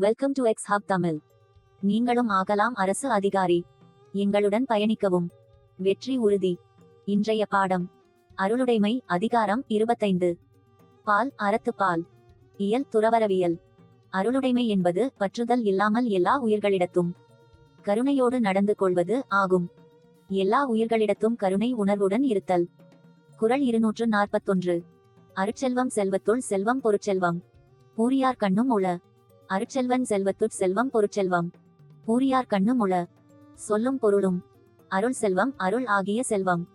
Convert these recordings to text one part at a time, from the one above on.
Welcome to X hub Tamil நீங்களும் ஆகலாம் அரசு அதிகாரி. எங்களுடன் பயணிக்கவும். வெற்றி உறுதி. இன்றைய பாடம். அருளுடைமை அதிகாரம் இருபத்தைந்து. பால் அறத்து பால். இயல் துறவரவியல். அருளுடைமை என்பது பற்றுதல் இல்லாமல் எல்லா உயிர்களிடத்தும். கருணையோடு நடந்து கொள்வது ஆகும். எல்லா உயிர்களிடத்தும் கருணை உணர்வுடன் இருத்தல். குரல் இருநூற்று நாற்பத்தொன்று. அருட்செல்வம் செல்வத்துள் செல்வம் பொருட்செல்வம். பூரியார் கண்ணும் உள. அருட்செல்வன் செல்வத்துட் செல்வம் பொருட்செல்வம். பூரியார் கண்ணும் உள சொல்லும் பொருளும். அருள் செல்வம் அருள் ஆகிய செல்வம்.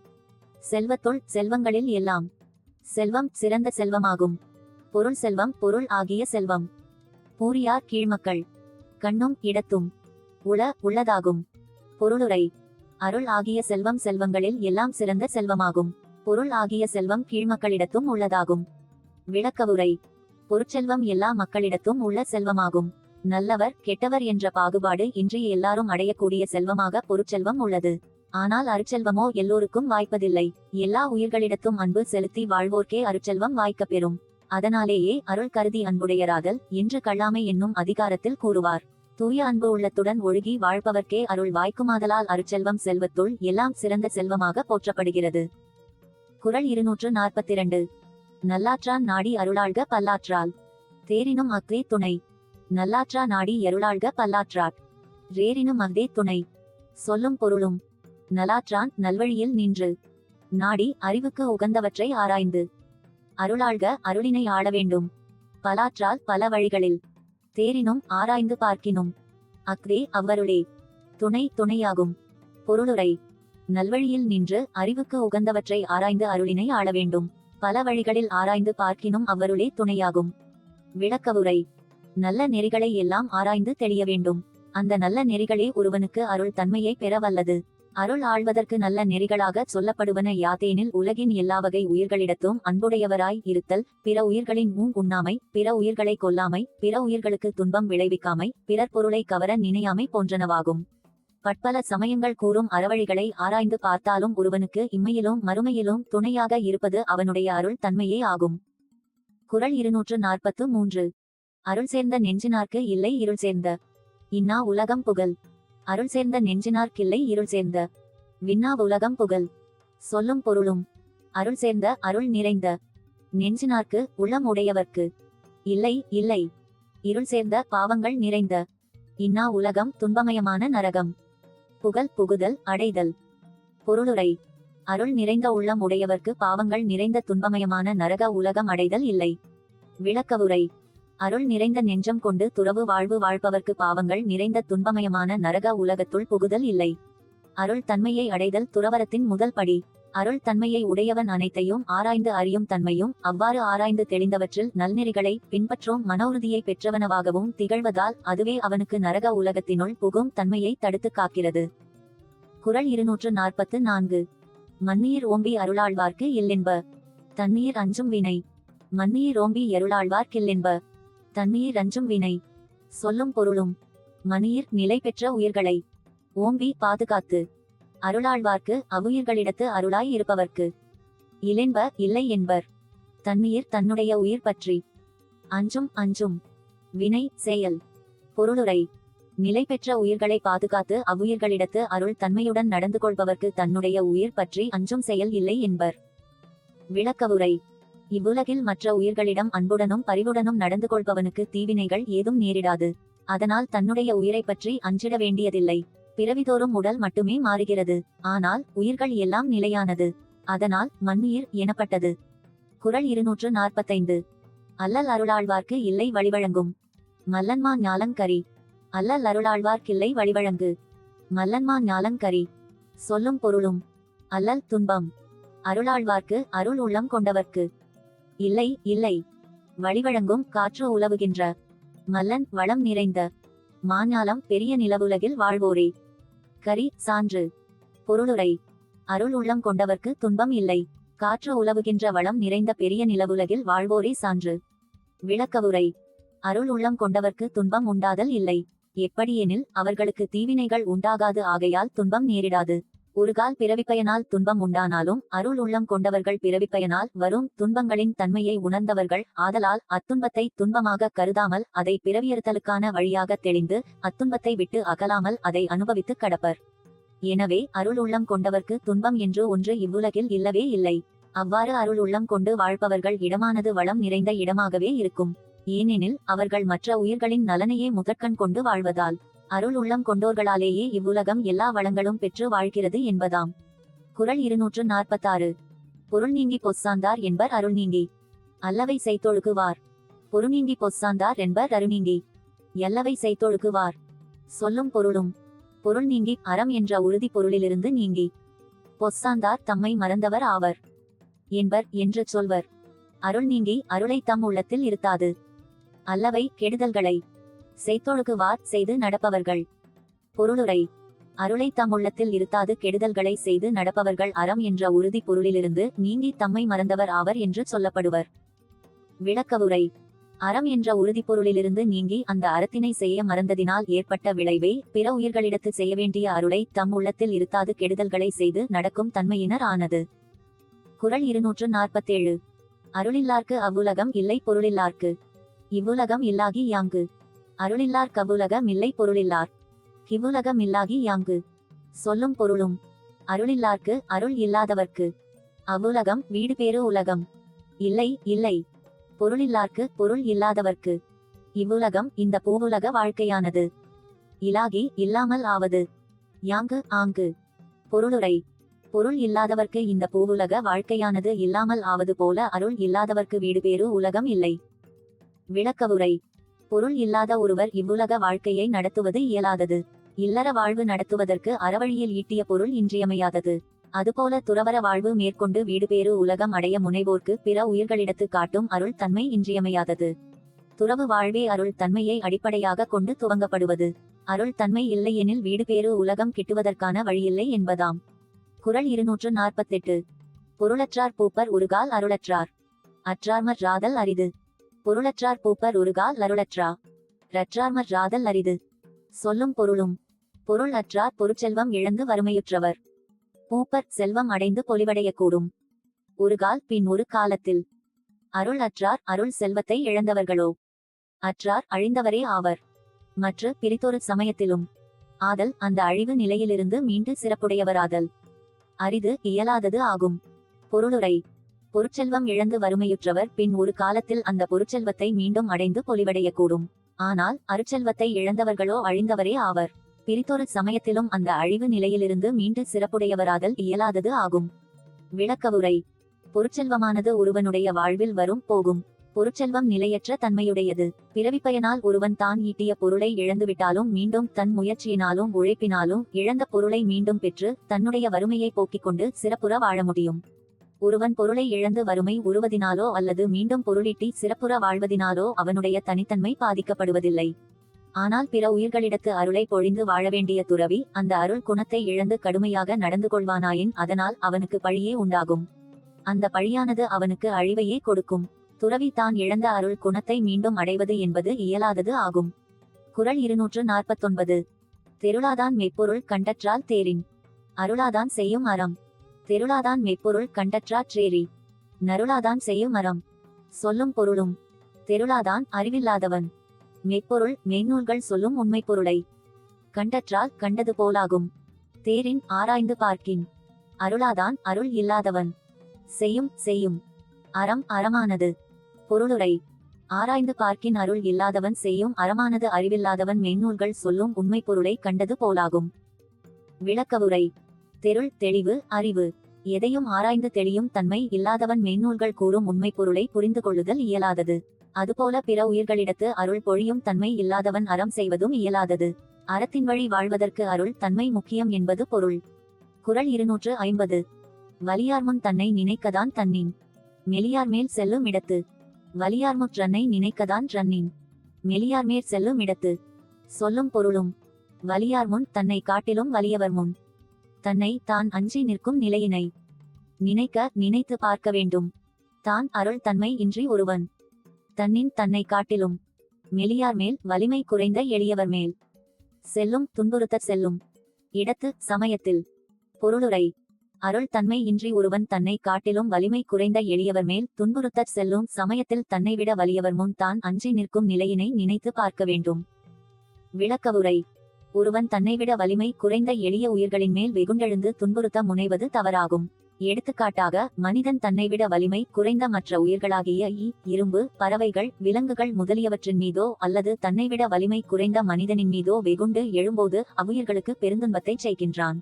செல்வத்துள் செல்வங்களில் எல்லாம். செல்வம் சிறந்த செல்வமாகும். பொருள் செல்வம் பொருள் ஆகிய செல்வம். பூரியார் கீழ்மக்கள். கண்ணும் இடத்தும். உள உள்ளதாகும். பொருளுரை. அருள் ஆகிய செல்வம் செல்வங்களில் எல்லாம் சிறந்த செல்வமாகும். பொருள் ஆகிய செல்வம் கீழ்மக்களிடத்தும் உள்ளதாகும். விளக்கவுரை. பொருட்செல்வம் எல்லா மக்களிடத்தும் உள்ள செல்வமாகும். நல்லவர் கெட்டவர் என்ற பாகுபாடு இன்றி எல்லாரும் அடையக்கூடிய செல்வமாக பொருட்செல்வம் உள்ளது. ஆனால் அருட்செல்வமோ எல்லோருக்கும் வாய்ப்பதில்லை. எல்லா உயிர்களிடத்தும் அன்பு செலுத்தி வாழ்வோர்க்கே அருட்செல்வம் வாய்க்கப் பெறும். அதனாலேயே அருள் கருதி அன்புடையராதல் என்று கள்ளாமை என்னும் அதிகாரத்தில் கூறுவார். தூய அன்பு உள்ளத்துடன் ஒழுகி வாழ்பவர்க்கே அருள் வாய்க்குமாதலால் அருட்செல்வம் செல்வத்துள் எல்லாம் சிறந்த செல்வமாக போற்றப்படுகிறது. குரல் இருநூற்று நாற்பத்தி இரண்டு நல்லாற்றான் நாடி அருளாள்க பல்லாற்றால் தேரினும் அக்ரே துணை. நல்லாற்றா நாடி எருளாள்க பல்லாற்றாட் ரேரினும் அதே துணை. சொல்லும் பொருளும். நலாற்றான் நல்வழியில் நின்று. நாடி அறிவுக்கு உகந்தவற்றை ஆராய்ந்து. அருளாள்க அருளினை ஆள வேண்டும். பலாற்றால் பல வழிகளில். தேரினும் ஆராய்ந்து பார்க்கினும். அக்ரே அவ்வருளே. துணை துணையாகும். பொருளுரை. நல்வழியில் நின்று அறிவுக்கு உகந்தவற்றை ஆராய்ந்து அருளினை ஆள வேண்டும். பல வழிகளில் ஆராய்ந்து பார்க்கினும் அவ்வருளே துணையாகும். விளக்கவுரை. நல்ல நெறிகளை எல்லாம் ஆராய்ந்து தெளிய வேண்டும். அந்த நல்ல நெறிகளே ஒருவனுக்கு அருள் தன்மையை பெற வல்லது அருள் ஆழ்வதற்கு நல்ல நெறிகளாக சொல்லப்படுவன யாதேனில் உலகின் எல்லா வகை உயிர்களிடத்தும் அன்புடையவராய் இருத்தல் பிற உயிர்களின் மூங் உண்ணாமை பிற உயிர்களை கொல்லாமை பிற உயிர்களுக்கு துன்பம் விளைவிக்காமை பிறர் பொருளை கவர நினையாமை போன்றனவாகும். பற்பல சமயங்கள் கூறும் அறவழிகளை ஆராய்ந்து பார்த்தாலும் ஒருவனுக்கு இம்மையிலும் மறுமையிலும் துணையாக இருப்பது அவனுடைய அருள் தன்மையே ஆகும். குரல் இருநூற்று நாற்பத்து மூன்று. அருள் சேர்ந்த நெஞ்சினார்க்கு இல்லை இருள் சேர்ந்த. இன்னா உலகம் புகழ். அருள் சேர்ந்த நெஞ்சினார்க்கில்லை இருள் சேர்ந்த. விண்ணா உலகம் புகழ். சொல்லும் பொருளும். அருள் சேர்ந்த அருள் நிறைந்த. நெஞ்சினார்க்கு உள்ளம் உடையவர்க்கு. இல்லை இல்லை. இருள் சேர்ந்த பாவங்கள் நிறைந்த. இன்னா உலகம் துன்பமயமான நரகம். புகழ் புகுதல் அடைதல். பொருளுரை. அருள் நிறைந்த உள்ளம் உடையவர்க்கு பாவங்கள் நிறைந்த துன்பமயமான நரக உலகம் அடைதல் இல்லை. விளக்கவுரை. அருள் நிறைந்த நெஞ்சம் கொண்டு துறவு வாழ்வு வாழ்பவர்க்கு பாவங்கள் நிறைந்த துன்பமயமான நரக உலகத்துள் புகுதல் இல்லை. அருள் தன்மையை அடைதல் துறவரத்தின் முதல் படி. அருள் தன்மையை உடையவன் அனைத்தையும் ஆராய்ந்து அறியும் தன்மையும் அவ்வாறு ஆராய்ந்து தெளிந்தவற்றில் நல்நெறிகளை பின்பற்றும். மன உறுதியை பெற்றவனவாகவும் திகழ்வதால் அதுவே அவனுக்கு நரக உலகத்தினுள் புகும் தன்மையை தடுத்து காக்கிறது. குறள் இருநூற்று நாற்பத்து நான்கு. மன்னீர் ஓம்பி அருளாழ்வார்க்கு இல்லென்ப. தண்ணீர் அஞ்சும் வினை. மன்னீர் ஓம்பி எருளாழ்வார்க்கில்லென்ப தண்ணீர் அஞ்சும் வினை. சொல்லும் பொருளும். மணியீர் நிலை பெற்ற உயிர்களை. ஓம்பி பாதுகாத்து. அருளாழ்வார்க்கு அவ்வுயிர்களிடத்து அருளாய் இருப்பவர்க்கு. இலென்ப இல்லை என்பர். தன்னுயிர் தன்னுடைய உயிர் பற்றி. அஞ்சும் அஞ்சும். வினை செயல். பொருளுரை. நிலை பெற்ற உயிர்களை பாதுகாத்து அவ்வுயிர்களிடத்து அருள் தன்மையுடன் நடந்து கொள்பவர்க்கு தன்னுடைய உயிர் பற்றி அஞ்சும் செயல் இல்லை என்பர். விளக்கவுரை. இவ்வுலகில் மற்ற உயிர்களிடம் அன்புடனும் பரிவுடனும் நடந்து கொள்பவனுக்கு தீவினைகள் ஏதும் நேரிடாது. அதனால் தன்னுடைய உயிரை பற்றி அஞ்சிட வேண்டியதில்லை. பிறவிதோறும் உடல் மட்டுமே மாறுகிறது. ஆனால் உயிர்கள் எல்லாம் நிலையானது. அதனால் மண்ணுயிர் எனப்பட்டது. குரல் இருநூற்று நாற்பத்தைந்து. அல்லல் அருளாழ்வார்க்கு இல்லை வழிவழங்கும். மல்லன்மா ஞாலங்கரி. அல்லல் அருளாழ்வார்க்கில்லை வழிவழங்கு. மல்லன்மா ஞாலங்கரி. சொல்லும் பொருளும். அல்லல் துன்பம். அருளாழ்வார்க்கு அருள் உள்ளம் கொண்டவர்க்கு. இல்லை இல்லை. வழிவழங்கும் காற்று உலவுகின்ற. மல்லன் வளம் நிறைந்த. மாஞாலம் பெரிய நிலவுலகில் வாழ்வோரே. கரி சான்று. பொருளுரை. அருள் உள்ளம் கொண்டவர்க்கு துன்பம் இல்லை. காற்று உலவுகின்ற வளம் நிறைந்த பெரிய நிலவுலகில் வாழ்வோரே சான்று. விளக்கவுரை. அருள் உள்ளம் கொண்டவர்க்கு துன்பம் உண்டாதல் இல்லை. எப்படியெனில் அவர்களுக்கு தீவினைகள் உண்டாகாது ஆகையால் துன்பம் நேரிடாது. ஒருகால் பிறவிப்பயனால் துன்பம் உண்டானாலும் அருள் உள்ளம் கொண்டவர்கள் பிறவிப்பயனால் வரும் துன்பங்களின் தன்மையை உணர்ந்தவர்கள் ஆதலால் அத்துன்பத்தை துன்பமாக கருதாமல் அதை பிறவியறுத்தலுக்கான வழியாக தெளிந்து அத்துன்பத்தை விட்டு அகலாமல் அதை அனுபவித்து கடப்பர். எனவே அருள் உள்ளம் கொண்டவர்க்கு துன்பம் என்று ஒன்று இவ்வுலகில் இல்லவே இல்லை. அவ்வாறு அருள் உள்ளம் கொண்டு வாழ்பவர்கள் இடமானது வளம் நிறைந்த இடமாகவே இருக்கும். ஏனெனில் அவர்கள் மற்ற உயிர்களின் நலனையே முதற்கண் கொண்டு வாழ்வதால். அருள் உள்ளம் கொண்டோர்களாலேயே இவ்வுலகம் எல்லா வளங்களும் பெற்று வாழ்கிறது என்பதாம். குரல் இருநூற்று நாற்பத்தாறு. பொருள் நீங்கி பொச்சாந்தார் என்பர் அருள் நீங்கி. அல்லவை செய்தொழுகுவார் பொருள் நீங்கி பொச்சாந்தார் என்பர் அருநீங்கி எல்லவை செய்தொழுகுவார் சொல்லும் பொருளும். பொருள் நீங்கி அறம் என்ற உறுதி பொருளிலிருந்து நீங்கி. பொச்சாந்தார் தம்மை மறந்தவர் ஆவர். என்பர் என்று சொல்வர். அருள் நீங்கி அருளை தம் உள்ளத்தில் இருத்தாது. அல்லவை கெடுதல்களை. செய்தொழுகுவார் செய்து நடப்பவர்கள். பொருளுரை. அருளை தம் உள்ளத்தில் இருத்தாது கெடுதல்களை செய்து நடப்பவர்கள் அறம் என்ற உறுதி பொருளிலிருந்து நீங்கி தம்மை மறந்தவர் ஆவர் என்று சொல்லப்படுவர். விளக்கவுரை. அறம் என்ற உறுதி பொருளிலிருந்து நீங்கி அந்த அறத்தினை செய்ய மறந்ததினால் ஏற்பட்ட விளைவே பிற உயிர்களிடத்து செய்ய வேண்டிய அருளை தம் உள்ளத்தில் இருத்தாது கெடுதல்களை செய்து நடக்கும் தன்மையினர் ஆனது. குரல் இருநூற்று நாற்பத்தேழு. அருளில்லார்க்கு அவ்வுலகம் இல்லை பொருளில்லார்க்கு. இவ்வுலகம் இல்லாகி யாங்கு. அருளில்லார் கவுலகம் இல்லை பொருளில்லார். கிவுலகம் இல்லாகி யாங்கு? சொல்லும் பொருளும். அருளில்லார்க்கு அருள் இல்லாதவர்க்கு. அவ்வுலகம் வீடு பேரு உலகம். இல்லை இல்லை. பொருளில்லார்க்கு பொருள் இல்லாதவர்க்கு. இவ்வுலகம் இந்த பூவுலக வாழ்க்கையானது. இலாகி இல்லாமல் ஆவது. யாங்கு ஆங்கு. பொருளுரை பொருள் இல்லாதவர்க்கு இந்த பூவுலக வாழ்க்கையானது இல்லாமல் ஆவது போல அருள் இல்லாதவர்க்கு வீடு பேரு உலகம் இல்லை. விளக்கவுரை. பொருள் இல்லாத ஒருவர் இவ்வுலக வாழ்க்கையை நடத்துவது இயலாதது. இல்லற வாழ்வு நடத்துவதற்கு அறவழியில் ஈட்டிய பொருள் இன்றியமையாதது. அதுபோல துறவர வாழ்வு மேற்கொண்டு வீடுபேறு உலகம் அடைய முனைவோர்க்கு பிற உயிர்களிடத்து காட்டும் அருள் தன்மை இன்றியமையாதது. துறவு வாழ்வே அருள் தன்மையை அடிப்படையாக கொண்டு துவங்கப்படுவது. அருள் தன்மை இல்லையெனில் வீடுபேறு உலகம் கிட்டுவதற்கான வழியில்லை என்பதாம். குரல் இருநூற்று நாற்பத்தெட்டு. பொருளற்றார் பூப்பர் உருகால் அருளற்றார். அற்றார்மற் ராதல் அரிது. பொருளற்றார் பூப்பர் உருகால் அருளற்றா. ரற்றார்மற் ராதல் அரிது. சொல்லும் பொருளும். பொருள் அற்றார் பொருட்செல்வம் இழந்து வறுமையுற்றவர். பூப்பர் செல்வம் அடைந்து பொலிவடையக்கூடும். ஒருகால் பின் ஒரு காலத்தில். அருள் அற்றார் அருள் செல்வத்தை இழந்தவர்களோ? அற்றார் அழிந்தவரே ஆவர். மற்ற பிரித்தொரு சமயத்திலும். ஆதல் அந்த அழிவு நிலையிலிருந்து மீண்டு சிறப்புடையவராதல். அரிது இயலாதது ஆகும். பொருளுரை. பொருட்செல்வம் இழந்து வறுமையுற்றவர் பின் ஒரு காலத்தில் அந்த பொருட்செல்வத்தை மீண்டும் அடைந்து பொலிவடையக்கூடும். ஆனால் அருட்செல்வத்தை இழந்தவர்களோ அழிந்தவரே ஆவர். பிரித்தொரு சமயத்திலும் அந்த அழிவு நிலையிலிருந்து மீண்டு சிறப்புடையவராதல் இயலாதது ஆகும். விளக்கவுரை. பொருட்செல்வமானது ஒருவனுடைய வாழ்வில் வரும் போகும். பொருட்செல்வம் நிலையற்ற தன்மையுடையது. பிறவிப்பயனால் ஒருவன் தான் ஈட்டிய பொருளை இழந்துவிட்டாலும் மீண்டும் தன் முயற்சியினாலும் உழைப்பினாலும் இழந்த பொருளை மீண்டும் பெற்று தன்னுடைய வறுமையை போக்கிக் கொண்டு சிறப்புற வாழ முடியும். ஒருவன் பொருளை இழந்து வறுமை உருவதினாலோ அல்லது மீண்டும் பொருளீட்டி சிறப்புற வாழ்வதினாலோ அவனுடைய தனித்தன்மை பாதிக்கப்படுவதில்லை. ஆனால் பிற உயிர்களிடத்து அருளை பொழிந்து வாழ வேண்டிய துறவி அந்த அருள் குணத்தை இழந்து கடுமையாக நடந்து கொள்வானாயின் அதனால் அவனுக்கு பழியே உண்டாகும். அந்த பழியானது அவனுக்கு அழிவையே கொடுக்கும். துறவி தான் இழந்த அருள் குணத்தை மீண்டும் அடைவது என்பது இயலாதது ஆகும். குரல் இருநூற்று நாற்பத்தொன்பது. தெருளாதான் மெய்ப்பொருள் கண்டற்றால் தேரின். அருளாதான் செய்யும் அறம். தெருளாதான் மெய்ப்பொருள் கண்டற்றா ட்ரேரி நருளாதான் செய்யும் அறம் சொல்லும் பொருளும். தெருளாதான் அறிவில்லாதவன். மெய்ப்பொருள் மெய்நூல்கள் சொல்லும் உண்மை பொருளை கண்டற்றால் கண்டது போலாகும். தேரின் ஆராய்ந்து பார்க்கின். அருளாதான் அருள் இல்லாதவன். செய்யும் செய்யும். அறம் அறமானது. பொருளுரை. ஆராய்ந்து பார்க்கின் அருள் இல்லாதவன் செய்யும் அறமானது அறிவில்லாதவன் மெய்நூல்கள் சொல்லும் உண்மை பொருளை கண்டது போலாகும். விளக்கவுரை. தெருள் தெளிவு அறிவு. எதையும் ஆராய்ந்து தெளியும் தன்மை இல்லாதவன் மெய்நூல்கள் கூறும் உண்மை பொருளை புரிந்து கொள்ளுதல் இயலாதது. அதுபோல பிற உயிர்களிடத்து அருள் பொழியும் தன்மை இல்லாதவன் அறம் செய்வதும் இயலாதது. அறத்தின் வழி வாழ்வதற்கு அருள் தன்மை முக்கியம் என்பது பொருள். குரல் இருநூற்று ஐம்பது. வலியார்முன் தன்னை நினைக்கதான் தன்னின். மெலியார் மேல் செல்லும் இடத்து. வலியார் ரன்னை நினைக்கதான் ரன்னின். மெலியார் மேற் செல்லும் இடத்து. சொல்லும் பொருளும். வலியார் முன் தன்னை காட்டிலும் வலியவர் முன். தன்னை தான் அஞ்சி நிற்கும் நிலையினை நினைக்க நினைத்து பார்க்க வேண்டும். தான் அருள் தன்மை இன்றி ஒருவன். தன்னின் தன்னை காட்டிலும் மெலியார் மேல் வலிமை குறைந்த எளியவர் மேல். செல்லும் துன்புறுத்த செல்லும். இடத்து சமயத்தில். பொருளுரை. அருள் தன்மை இன்றி ஒருவன் தன்னை காட்டிலும் வலிமை குறைந்த எளியவர் மேல் துன்புறுத்தச் செல்லும் சமயத்தில் தன்னை விட வலியவர் முன் தான் அஞ்சி நிற்கும் நிலையினை நினைத்து பார்க்க வேண்டும். விளக்கவுரை. ஒருவன் தன்னைவிட வலிமை குறைந்த எளிய உயிர்களின் மேல் வெகுண்டெழுந்து துன்புறுத்த முனைவது தவறாகும். எடுத்துக்காட்டாக மனிதன் தன்னைவிட வலிமை குறைந்த மற்ற உயிர்களாகிய ஈ இரும்பு பறவைகள் விலங்குகள் முதலியவற்றின் மீதோ அல்லது தன்னைவிட வலிமை குறைந்த மனிதனின் மீதோ வெகுண்டு எழும்போது அவ்வுயிர்களுக்கு பெருந்துன்பத்தை செய்கின்றான்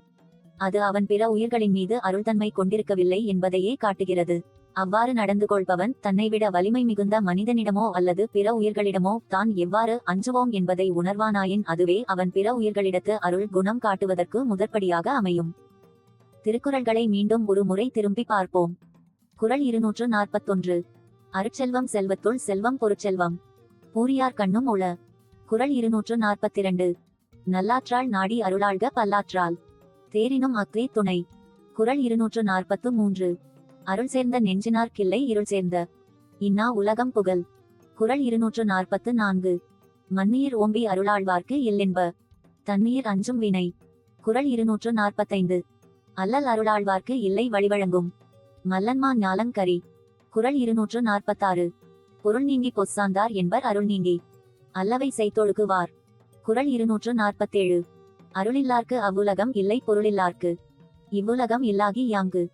அது அவன் பிற உயிர்களின் மீது அருள்தன்மை கொண்டிருக்கவில்லை என்பதையே காட்டுகிறது. அவ்வாறு நடந்து கொள்பவன் தன்னை விட வலிமை மிகுந்த மனிதனிடமோ அல்லது பிற உயிர்களிடமோ தான் எவ்வாறு அஞ்சுவோம் என்பதை உணர்வானாயின் அதுவே அவன் பிற உயிர்களிடத்து அருள் குணம் காட்டுவதற்கு முதற்படியாக அமையும். திருக்குறள்களை மீண்டும் ஒரு முறை திரும்பி பார்ப்போம். குரல் இருநூற்று நாற்பத்தொன்று. அருட்செல்வம் செல்வத்துள் செல்வம் பொருட்செல்வம். பூரியார் கண்ணும் உள. குறள் இருநூற்று நாற்பத்திரண்டு. நல்லாற்றால் நாடி அருளாள்க பல்லாற்றால் தேரினும் அக்ரே துணை. குரல் இருநூற்று நாற்பத்து மூன்று. அருள் சேர்ந்த நெஞ்சினார் கிள்ளை இருள் சேர்ந்த. இன்னா உலகம் புகழ். குரல் இருநூற்று நாற்பத்து நான்கு. மண்ணீர் ஓம்பி அருளாழ்வார்க்கு இல்லென்ப. தண்ணீர் அஞ்சும் வினை. குரல் இருநூற்று நாற்பத்தைந்து. அல்லல் அருளாழ்வார்க்கு இல்லை வழிவழங்கும். மல்லன்மா ஞாலங்கரி குரல் இருநூற்று நாற்பத்தாறு. பொருள் நீங்கி பொச்சாந்தார் என்பர் அருள் நீங்கி. அல்லவை செய்தொழுகுவார் குரல் இருநூற்று நாற்பத்தேழு. அருளில்லார்க்கு அவ்வுலகம் இல்லை பொருளில்லார்க்கு. இவ்வுலகம் இல்லாகி யாங்கு.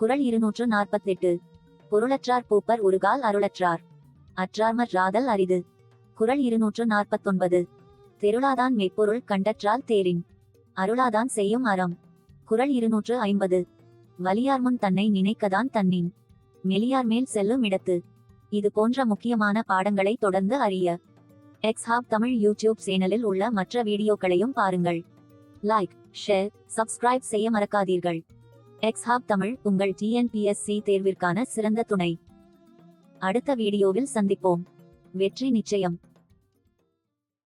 குரல் இருநூற்று நாற்பத்தெட்டு. பொருளற்றார் பூப்பர் உருகால் அருளற்றார். அற்றார்மற் ராதல் அரிது. குரல் இருநூற்று நாற்பத்தொன்பது. தெருளாதான் மெய்ப்பொருள் கண்டற்றால் தேரின். அருளாதான் செய்யும் அறம். குரல் இருநூற்று ஐம்பது. வலியார் முன் தன்னை நினைக்கதான் தன்னின். மெலியார் மேல் செல்லும் இடத்து. இது போன்ற முக்கியமான பாடங்களை தொடர்ந்து அறிய. எக்ஸ் ஹாப் தமிழ் யூடியூப் சேனலில் உள்ள மற்ற வீடியோக்களையும் பாருங்கள். லைக் ஷேர் சப்ஸ்கிரைப் செய்ய மறக்காதீர்கள். எக்ஸ் ஹாப் தமிழ் உங்கள் டிஎன்பிஎஸ்சி தேர்விற்கான சிறந்த துணை. அடுத்த வீடியோவில் சந்திப்போம். வெற்றி நிச்சயம்.